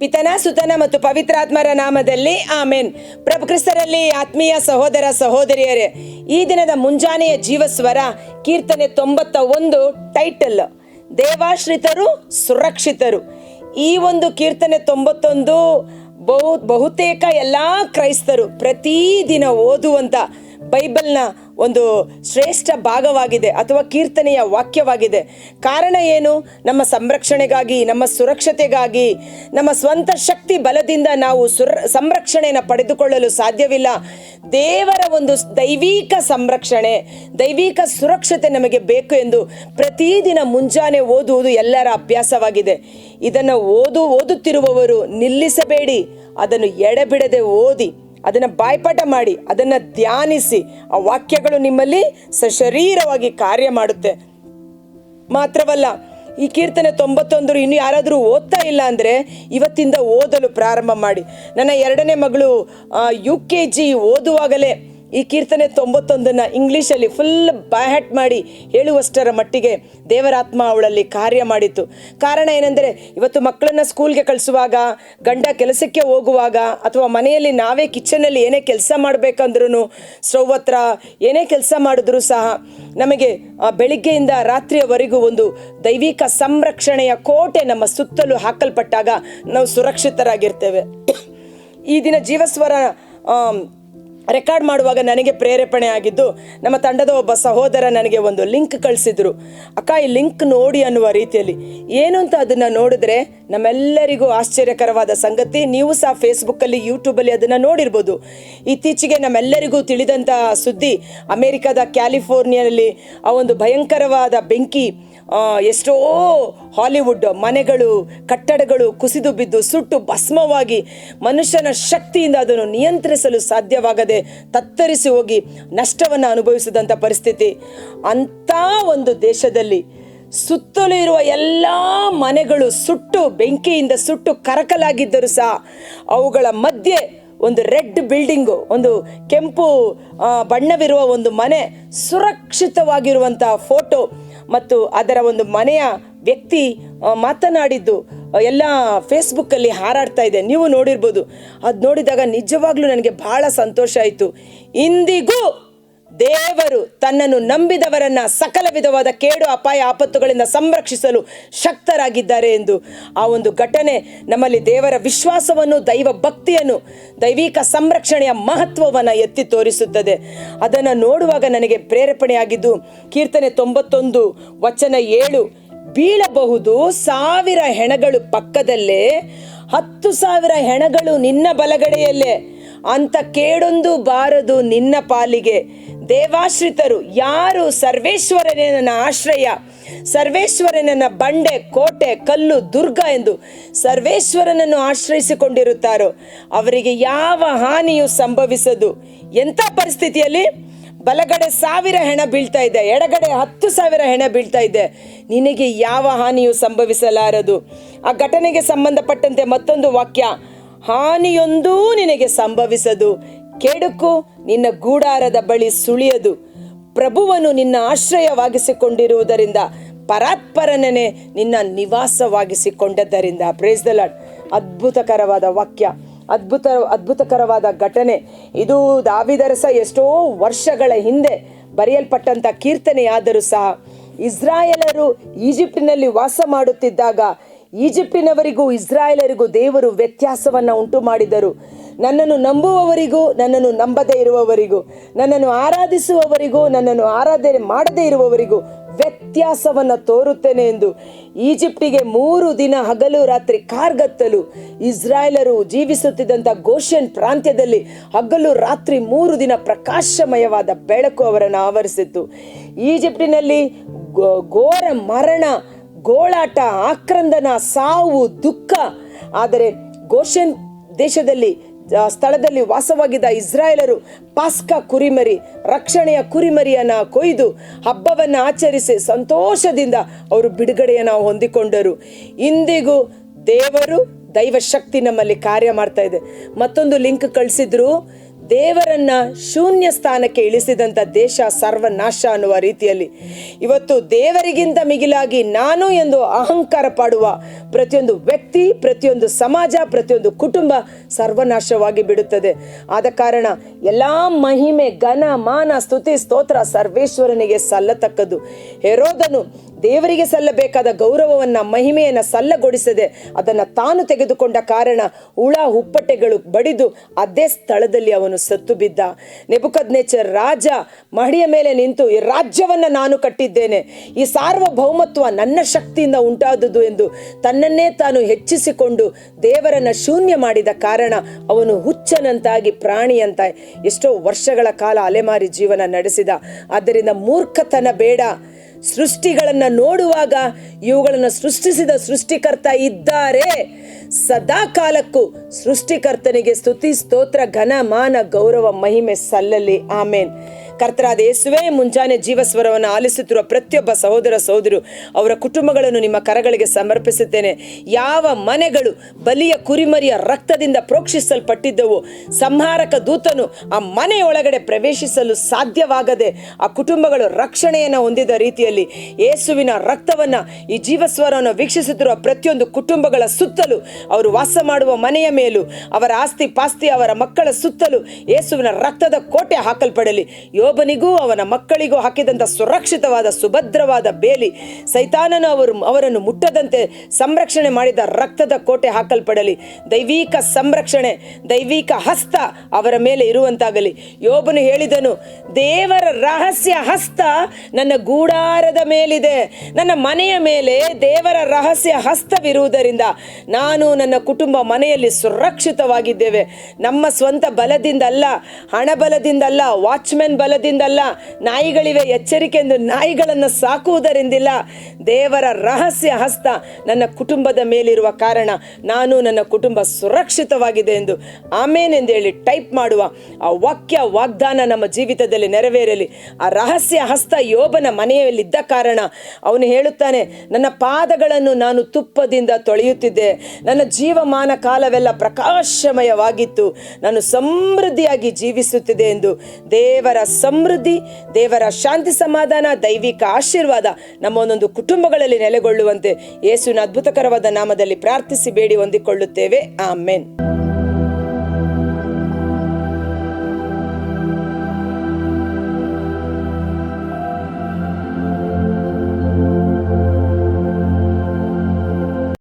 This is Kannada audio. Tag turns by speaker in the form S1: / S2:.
S1: ಪಿತನ, ಸುತನ ಮತ್ತು ಪವಿತ್ರಾತ್ಮರ ನಾಮದಲ್ಲಿ ಆಮೇನ್. ಪ್ರಭು ಕ್ರಿಸ್ತರಲ್ಲಿ ಆತ್ಮೀಯ ಸಹೋದರ ಸಹೋದರಿಯರೇ, ಈ ದಿನದ ಮುಂಜಾನೆಯ ಜೀವಸ್ವರ ಕೀರ್ತನೆ ತೊಂಬತ್ತ ಒಂದು ಟೈಟಲ್, ದೇವಾಶ್ರಿತರು ಸುರಕ್ಷಿತರು. ಈ ಒಂದು ಕೀರ್ತನೆ ತೊಂಬತ್ತೊಂದು ಬಹು, ಬಹುತೇಕ ಎಲ್ಲ ಕ್ರೈಸ್ತರು ಪ್ರತಿದಿನ ಓದುವಂಥ ಬೈಬಲ್ನ ಒಂದು ಶ್ರೇಷ್ಠ ಭಾಗವಾಗಿದೆ ಅಥವಾ ಕೀರ್ತನೆಯ ವಾಕ್ಯವಾಗಿದೆ. ಕಾರಣ ಏನು? ನಮ್ಮ ಸಂರಕ್ಷಣೆಗಾಗಿ, ನಮ್ಮ ಸುರಕ್ಷತೆಗಾಗಿ, ನಮ್ಮ ಸ್ವಂತ ಶಕ್ತಿ ಬಲದಿಂದ ನಾವು ಸುರ, ಸಂರಕ್ಷಣೆಯನ್ನು ಪಡೆದುಕೊಳ್ಳಲು ಸಾಧ್ಯವಿಲ್ಲ. ದೇವರ ಒಂದು ದೈವಿಕ ಸಂರಕ್ಷಣೆ, ದೈವಿಕ ಸುರಕ್ಷತೆ ನಮಗೆ ಬೇಕು ಎಂದು ಪ್ರತಿದಿನ ಮುಂಜಾನೆ ಓದುವುದು ಎಲ್ಲರ ಅಭ್ಯಾಸವಾಗಿದೆ. ಇದನ್ನು ಓದು, ಓದುತ್ತಿರುವವರು ನಿಲ್ಲಿಸಬೇಡಿ, ಅದನ್ನು ಎಡೆಬಿಡದೆ ಓದಿ. ಅದನ್ನು ಬಾಯ್ಪಾಠ ಮಾಡಿ, ಅದನ್ನು ಧ್ಯಾನಿಸಿ, ಆ ವಾಕ್ಯಗಳು ನಿಮ್ಮಲ್ಲಿ ಸಶರೀರವಾಗಿ ಕಾರ್ಯ ಮಾಡುತ್ತೆ. ಮಾತ್ರವಲ್ಲ, ಈ ಕೀರ್ತನೆ ತೊಂಬತ್ತೊಂದರು ಇನ್ನು ಯಾರಾದರೂ ಓದ್ತಾ ಇಲ್ಲ ಅಂದರೆ ಇವತ್ತಿಂದ ಓದಲು ಪ್ರಾರಂಭ ಮಾಡಿ. ನನ್ನ ಎರಡನೇ ಮಗಳು ಯು ಕೆ ಜಿ ಓದುವಾಗಲೇ ಈ ಕೀರ್ತನೆ ತೊಂಬತ್ತೊಂದನ್ನು ಇಂಗ್ಲೀಷಲ್ಲಿ ಫುಲ್ ಬ್ಯಾಹಟ್ ಮಾಡಿ ಹೇಳುವಷ್ಟರ ಮಟ್ಟಿಗೆ ದೇವರಾತ್ಮ ಅವಳಲ್ಲಿ ಕಾರ್ಯ ಮಾಡಿತು. ಕಾರಣ ಏನೆಂದರೆ, ಇವತ್ತು ಮಕ್ಕಳನ್ನು ಸ್ಕೂಲ್ಗೆ ಕಳಿಸುವಾಗ, ಗಂಡ ಕೆಲಸಕ್ಕೆ ಹೋಗುವಾಗ, ಅಥವಾ ಮನೆಯಲ್ಲಿ ನಾವೇ ಕಿಚನಲ್ಲಿ ಏನೇ ಕೆಲಸ ಮಾಡಬೇಕಂದ್ರೂ ಸ್ಟವ್ ಏನೇ ಕೆಲಸ ಮಾಡಿದ್ರೂ ಸಹ ನಮಗೆ ಬೆಳಿಗ್ಗೆಯಿಂದ ರಾತ್ರಿಯವರೆಗೂ ಒಂದು ದೈವಿಕ ಸಂರಕ್ಷಣೆಯ ಕೋಟೆ ನಮ್ಮ ಸುತ್ತಲೂ ಹಾಕಲ್ಪಟ್ಟಾಗ ನಾವು ಸುರಕ್ಷಿತರಾಗಿರ್ತೇವೆ. ಈ ದಿನ ಜೀವಸ್ವರ ರೆಕಾರ್ಡ್ ಮಾಡುವಾಗ ನನಗೆ ಪ್ರೇರೇಪಣೆ ಆಗಿದ್ದು ನಮ್ಮ ತಂಡದ ಒಬ್ಬ ಸಹೋದರ ನನಗೆ ಒಂದು ಲಿಂಕ್ ಕಳಿಸಿದ್ರು. ಅಕ್ಕ, ಈ ಲಿಂಕ್ ನೋಡಿ ಅನ್ನುವ ರೀತಿಯಲ್ಲಿ. ಏನು ಅಂತ ಅದನ್ನು ನೋಡಿದ್ರೆ ನಮ್ಮೆಲ್ಲರಿಗೂ ಆಶ್ಚರ್ಯಕರವಾದ ಸಂಗತಿ, ನೀವು ಸಹ ಫೇಸ್ಬುಕ್ಕಲ್ಲಿ, ಯೂಟ್ಯೂಬಲ್ಲಿ ಅದನ್ನು ನೋಡಿರ್ಬೋದು. ಇತ್ತೀಚೆಗೆ ನಮ್ಮೆಲ್ಲರಿಗೂ ತಿಳಿದಂತಹ ಸುದ್ದಿ, ಅಮೆರಿಕದ ಕ್ಯಾಲಿಫೋರ್ನಿಯಾದಲ್ಲಿ ಆ ಒಂದು ಭಯಂಕರವಾದ ಬೆಂಕಿ ಎಷ್ಟೋ ಹಾಲಿವುಡ್ ಮನೆಗಳು, ಕಟ್ಟಡಗಳು ಕುಸಿದು ಬಿದ್ದು ಸುಟ್ಟು ಭಸ್ಮವಾಗಿ ಮನುಷ್ಯನ ಶಕ್ತಿಯಿಂದ ಅದನ್ನು ನಿಯಂತ್ರಿಸಲು ಸಾಧ್ಯವಾಗದೆ ತತ್ತರಿಸಿ ಹೋಗಿ ನಷ್ಟವನ್ನು ಅನುಭವಿಸಿದಂಥ ಪರಿಸ್ಥಿತಿ. ಅಂಥ ಒಂದು ದೇಶದಲ್ಲಿ ಸುತ್ತಲೂ ಇರುವ ಎಲ್ಲ ಮನೆಗಳು ಸುಟ್ಟು, ಬೆಂಕಿಯಿಂದ ಸುಟ್ಟು ಕರಕಲಾಗಿದ್ದರೂ ಸಹ ಅವುಗಳ ಮಧ್ಯೆ ಒಂದು ರೆಡ್ ಬಿಲ್ಡಿಂಗು, ಒಂದು ಕೆಂಪು ಬಣ್ಣವಿರುವ ಒಂದು ಮನೆ ಸುರಕ್ಷಿತವಾಗಿರುವಂಥ ಫೋಟೋ ಮತ್ತು ಅದರ ಒಂದು ಮನೆಯ ವ್ಯಕ್ತಿ ಮಾತನಾಡಿದ್ದು ಎಲ್ಲ ಫೇಸ್ಬುಕ್ಕಲ್ಲಿ ಹಾರಾಡ್ತಾ ಇದೆ. ನೀವು ನೋಡಿರ್ಬೋದು. ಅದು ನೋಡಿದಾಗ ನಿಜವಾಗ್ಲೂ ನನಗೆ ಬಹಳ ಸಂತೋಷ ಆಯಿತು. ಇಂದಿಗೂ ದೇವರು ತನ್ನನ್ನು ನಂಬಿದವರನ್ನ ಸಕಲ ವಿಧವಾದ ಕೇಡು, ಅಪಾಯ, ಆಪತ್ತುಗಳಿಂದ ಸಂರಕ್ಷಿಸಲು ಶಕ್ತರಾಗಿದ್ದಾರೆ ಎಂದು ಆ ಒಂದು ಘಟನೆ ನಮ್ಮಲ್ಲಿ ದೇವರ ವಿಶ್ವಾಸವನ್ನು, ದೈವ ಭಕ್ತಿಯನ್ನು, ದೈವಿಕ ಸಂರಕ್ಷಣೆಯ ಮಹತ್ವವನ್ನು ಎತ್ತಿ ತೋರಿಸುತ್ತದೆ. ಅದನ್ನು ನೋಡುವಾಗ ನನಗೆ ಪ್ರೇರೇಪಣೆಯಾಗಿದ್ದು, ಕೀರ್ತನೆ ತೊಂಬತ್ತೊಂದು, ವಚನ ಏಳು ಬೀಳಬಹುದು. ಸಾವಿರ ಹೆಣಗಳು ಪಕ್ಕದಲ್ಲೇ, ಹತ್ತು ಸಾವಿರ ಹೆಣಗಳು ನಿನ್ನ ಬಲಗಡೆಯಲ್ಲೇ. ಅಂತ ಕೇಡೊಂದು ಬಾರದು ನಿನ್ನ ಪಾಲಿಗೆ. ದೇವಾಶ್ರಿತರು, ಯಾರು ಸರ್ವೇಶ್ವರನೇ ಆಶ್ರಯ? ಸರ್ವೇಶ್ವರನನ್ನ ಬಂಡೆ, ಕೋಟೆ, ಕಲ್ಲು, ದುರ್ಗ ಎಂದು ಸರ್ವೇಶ್ವರನನ್ನು ಆಶ್ರಯಿಸಿಕೊಂಡಿರುತ್ತಾರೋ? ಅವರಿಗೆ ಯಾವ ಹಾನಿಯು ಸಂಭವಿಸದು. ಎಂಥ ಪರಿಸ್ಥಿತಿಯಲ್ಲಿ? ಬಲಗಡೆ ಸಾವಿರ ಹೆಣ ಬೀಳ್ತಾ ಇದೆ, ಎಡಗಡೆ ಹತ್ತು ಸಾವಿರ ಹೆಣ ಬೀಳ್ತಾ ಇದೆ. ನಿನಗೆ ಯಾವ ಹಾನಿಯೂ ಸಂಭವಿಸಲಾರದು. ಆ ಘಟನೆಗೆ ಸಂಬಂಧಪಟ್ಟಂತೆ ಮತ್ತೊಂದು ವಾಕ್ಯ, ಹಾನಿಯೊಂದೂ ನಿನಗೆ ಸಂಭವಿಸದು. ಕೆಡುಕು ನಿನ್ನ ಗೂಡಾರದ ಬಳಿ ಸುಳಿಯದು. ಪ್ರಭುವನು ನಿನ್ನ ಆಶ್ರಯವಾಗಿಸಿಕೊಂಡಿರುವುದರಿಂದ ಪರಾತ್ಪರನೇ ನಿನ್ನ ನಿವಾಸವಾಗಿಸಿಕೊಂಡದ್ದರಿಂದ. ಪ್ರೇಸ್ ದ ಲಾಡ್ ಅದ್ಭುತಕರವಾದ ವಾಕ್ಯ. ಅದ್ಭುತ, ಅದ್ಭುತಕರವಾದ ಘಟನೆ. ಇದು ದಾವಿದರಸ ಎಷ್ಟೋ ವರ್ಷಗಳ ಹಿಂದೆ ಬರೆಯಲ್ಪಟ್ಟಂಥ ಕೀರ್ತನೆಯಾದರೂ ಸಹ ಇಸ್ರಾಯೇಲರು ಈಜಿಪ್ಟಿನಲ್ಲಿ ವಾಸ ಮಾಡುತ್ತಿದ್ದಾಗ ಈಜಿಪ್ಟಿನವರಿಗೂ ಇಸ್ರಾಯೇಲರಿಗೂ ದೇವರು ವ್ಯತ್ಯಾಸವನ್ನು ಉಂಟು ಮಾಡಿದರು ನನ್ನನ್ನು ನಂಬುವವರಿಗೂ, ನನ್ನನ್ನು ನಂಬದೇ ಇರುವವರಿಗೂ, ನನ್ನನ್ನು ಆರಾಧಿಸುವವರಿಗೂ, ನನ್ನನ್ನು ಆರಾಧನೆ ಮಾಡದೇ ಇರುವವರಿಗೂ ವ್ಯತ್ಯಾಸವನ್ನು ತೋರುತ್ತೇನೆ ಎಂದು ಈಜಿಪ್ಟಿಗೆ ಮೂರು ದಿನ ಹಗಲು, ರಾತ್ರಿ ಕಾರ್ಗತ್ತಲು ಇಸ್ರಾಯೇಲರು ಜೀವಿಸುತ್ತಿದ್ದಂಥ ಗೋಷನ್ ಪ್ರಾಂತ್ಯದಲ್ಲಿ ಹಗಲು, ರಾತ್ರಿ ಮೂರು ದಿನ ಪ್ರಕಾಶಮಯವಾದ ಬೆಳಕು ಅವರನ್ನು ಆವರಿಸಿತ್ತು. ಈಜಿಪ್ಟಿನಲ್ಲಿ ಘೋರ ಮರಣ, ಗೋಳಾಟ, ಆಕ್ರಂದನ, ಸಾವು, ದುಃಖ, ಆದರೆ ಗೋಷನ್ ದೇಶದಲ್ಲಿ ಸ್ಥಳದಲ್ಲಿ ವಾಸವಾಗಿದ್ದ ಇಸ್ರಾಯೇಲರು ಪಾಸ್ಕ ಕುರಿಮರಿ, ರಕ್ಷಣೆಯ ಕುರಿಮರಿಯನ್ನು ಕೊಯ್ದು ಹಬ್ಬವನ್ನು ಆಚರಿಸಿ ಸಂತೋಷದಿಂದ ಅವರು ಬಿಡುಗಡೆಯನ್ನು ಹೊಂದಿಕೊಂಡರು. ಇಂದಿಗೂ ದೇವರು ದೈವಶಕ್ತಿ ನಮ್ಮಲ್ಲಿ ಕಾರ್ಯ ಮಾಡ್ತಾ ಇದೆ. ಮತ್ತೊಂದು ಲಿಂಕ್ ಕಳಿಸಿದ್ರು. ದೇವರನ್ನ ಶೂನ್ಯ ಸ್ಥಾನಕ್ಕೆ ಇಳಿಸಿದಂಥ ದೇಶ ಸರ್ವನಾಶ ಅನ್ನುವ ರೀತಿಯಲ್ಲಿ. ಇವತ್ತು ದೇವರಿಗಿಂತ ಮಿಗಿಲಾಗಿ ನಾನು ಎಂದು ಅಹಂಕಾರ ಪಾಡುವ ಪ್ರತಿಯೊಂದು ವ್ಯಕ್ತಿ, ಪ್ರತಿಯೊಂದು ಸಮಾಜ, ಪ್ರತಿಯೊಂದು ಕುಟುಂಬ ಸರ್ವನಾಶವಾಗಿ ಬಿಡುತ್ತದೆ. ಆದ ಕಾರಣ ಎಲ್ಲ ಮಹಿಮೆ, ಘನ, ಮಾನ, ಸ್ತುತಿ, ಸ್ತೋತ್ರ ಸರ್ವೇಶ್ವರನಿಗೆ ಸಲ್ಲತಕ್ಕದ್ದು. ಹೆರೋದನು ದೇವರಿಗೆ ಸಲ್ಲಬೇಕಾದ ಗೌರವವನ್ನ, ಮಹಿಮೆಯನ್ನ ಸಲ್ಲಗೊಡಿಸದೆ ಅದನ್ನ ತಾನು ತೆಗೆದುಕೊಂಡ ಕಾರಣ ಹುಳ, ಹುಪ್ಪಟೆಗಳು ಬಡಿದು ಅದೇ ಸ್ಥಳದಲ್ಲಿ ಅವನು ಸತ್ತು ಬಿದ್ದ. ನೆಬುಕದ್ನೇಚರ್ ರಾಜ ಮಹಡಿಯ ಮೇಲೆ ನಿಂತು, ಈ ರಾಜ್ಯವನ್ನ ನಾನು ಕಟ್ಟಿದ್ದೇನೆ. ಈ ಸಾರ್ವಭೌಮತ್ವ ನನ್ನ ಶಕ್ತಿಯಿಂದ ಉಂಟಾದುದು ಎಂದು ತನ್ನನ್ನೇ ತಾನು ಹೆಚ್ಚಿಸಿಕೊಂಡು ದೇವರನ್ನ ಶೂನ್ಯ ಮಾಡಿದ ಕಾರಣ ಅವನು ಹುಚ್ಚನಂತಾಗಿ ಪ್ರಾಣಿಯಂತ ಎಷ್ಟೋ ವರ್ಷಗಳ ಕಾಲ ಅಲೆಮಾರಿ ಜೀವನ ನಡೆಸಿದ. ಆದ್ದರಿಂದ ಮೂರ್ಖತನ ಬೇಡ. ಸೃಷ್ಟಿಗಳನ್ನ ನೋಡುವಾಗ ಇವುಗಳನ್ನು ಸೃಷ್ಟಿಸಿದ ಸೃಷ್ಟಿಕರ್ತ ಇದ್ದಾರೆ. ಸದಾ ಕಾಲಕ್ಕೂ ಸೃಷ್ಟಿಕರ್ತನಿಗೆ ಸ್ತುತಿ, ಸ್ತೋತ್ರ, ಘನ, ಮಾನ, ಗೌರವ, ಮಹಿಮೆ ಸಲ್ಲಲಿ. ಆಮೇನ್. ಕರ್ತರಾದ ಯೇಸುವೇ, ಮುಂಜಾನೆ ಜೀವಸ್ವರವನ್ನು ಆಲಿಸುತ್ತಿರುವ ಪ್ರತಿಯೊಬ್ಬ ಸಹೋದರ ಸಹೋದರು, ಅವರ ಕುಟುಂಬಗಳನ್ನು ನಿಮ್ಮ ಕರಗಳಿಗೆ ಸಮರ್ಪಿಸುತ್ತೇನೆ. ಯಾವ ಮನೆಗಳು ಬಲಿಯ ಕುರಿಮರಿಯ ರಕ್ತದಿಂದ ಪ್ರೋಕ್ಷಿಸಲ್ಪಟ್ಟಿದ್ದವು, ಸಂಹಾರಕ ದೂತನು ಆ ಮನೆಯೊಳಗಡೆ ಪ್ರವೇಶಿಸಲು ಸಾಧ್ಯವಾಗದೆ ಆ ಕುಟುಂಬಗಳು ರಕ್ಷಣೆಯನ್ನು ಹೊಂದಿದ ರೀತಿಯಲ್ಲಿ ಯೇಸುವಿನ ರಕ್ತವನ್ನು ಈ ಜೀವಸ್ವರವನ್ನು ವೀಕ್ಷಿಸುತ್ತಿರುವ ಪ್ರತಿಯೊಂದು ಕುಟುಂಬಗಳ ಸುತ್ತಲೂ ಅವರು ವಾಸ ಮಾಡುವ ಮನೆಯ ಮೇಲೂ, ಅವರ ಆಸ್ತಿ ಪಾಸ್ತಿ ಅವರ ಮಕ್ಕಳ ಸುತ್ತಲೂ ಯೇಸುವಿನ ರಕ್ತದ ಕೋಟೆ ಹಾಕಲ್ಪಡಲಿ. ಯೋಬನಿಗೂ ಅವನ ಮಕ್ಕಳಿಗೂ ಹಾಕಿದಂಥ ಸುರಕ್ಷಿತವಾದ, ಸುಭದ್ರವಾದ ಬೇಲಿ. ಸೈತಾನನು ಅವರು, ಅವರನ್ನು ಮುಟ್ಟದಂತೆ ಸಂರಕ್ಷಣೆ ಮಾಡಿದ ರಕ್ತದ ಕೋಟೆ ಹಾಕಲ್ಪಡಲಿ. ದೈವಿಕ ಸಂರಕ್ಷಣೆ, ದೈವಿಕ ಹಸ್ತ ಅವರ ಮೇಲೆ ಇರುವಂತಾಗಲಿ. ಯೋಬನು ಹೇಳಿದನು, ದೇವರ ರಹಸ್ಯ ಹಸ್ತ ನನ್ನ ಗೂಡಾರದ ಮೇಲಿದೆ. ನನ್ನ ಮನೆಯ ಮೇಲೆ ದೇವರ ರಹಸ್ಯ ಹಸ್ತವಿರುವುದರಿಂದ ನಾನು ನನ್ನ ಕುಟುಂಬ ಮನೆಯಲ್ಲಿ ಸುರಕ್ಷಿತವಾಗಿದ್ದೇವೆ. ನಮ್ಮ ಸ್ವಂತ ಬಲದಿಂದಲ್ಲ ಹಣ ಬಲದಿಂದಲ್ಲ ವಾಚ್ಮೆನ್ ಬಲದಿಂದ ಅಲ್ಲ ನಾಯಿಗಳಿವೆ ಎಚ್ಚರಿಕೆ ಎಂದು ನಾಯಿಗಳನ್ನು ಸಾಕುವುದರಿಂದಿಲ್ಲ. ದೇವರ ರಹಸ್ಯ ಹಸ್ತ ನನ್ನ ಕುಟುಂಬದ ಮೇಲಿರುವ ಕಾರಣ ನಾನು ನನ್ನ ಕುಟುಂಬ ಸುರಕ್ಷಿತವಾಗಿದೆ ಎಂದು ಆಮೇನೆಂದು ಹೇಳಿ ಟೈಪ್ ಮಾಡುವ ಆ ವಾಕ್ಯ ವಾಗ್ದಾನ ನಮ್ಮ ಜೀವಿತದಲ್ಲಿ ನೆರವೇರಲಿ. ಆ ರಹಸ್ಯ ಹಸ್ತ ಯೋಬನ ಮನೆಯಲ್ಲಿದ್ದ ಕಾರಣ ಅವನು ಹೇಳುತ್ತಾನೆ, ನನ್ನ ಪಾದಗಳನ್ನು ನಾನು ತುಪ್ಪದಿಂದ ತೊಳೆಯುತ್ತಿದ್ದೆ. ನನ್ನ ಜೀವಮಾನ ಕಾಲವೆಲ್ಲ ಪ್ರಕಾಶಮಯವಾಗಿತ್ತು. ನಾನು ಸಮೃದ್ಧಿಯಾಗಿ ಜೀವಿಸುತ್ತಿದೆ ಎಂದು ದೇವರ ಸಮೃದ್ಧಿ, ದೇವರ ಶಾಂತಿ, ಸಮಾಧಾನ, ದೈವಿಕ ಆಶೀರ್ವಾದ ನಮ್ಮ ಒಂದೊಂದು ಕುಟುಂಬಗಳಲ್ಲಿ ನೆಲೆಗೊಳ್ಳುವಂತೆ ಯೇಸುವಿನ ಅದ್ಭುತಕರವಾದ ನಾಮದಲ್ಲಿ ಪ್ರಾರ್ಥಿಸಿ, ಬೇಡಿ ಹೊಂದಿಕೊಳ್ಳುತ್ತೇವೆ. ಆಮೇನ್.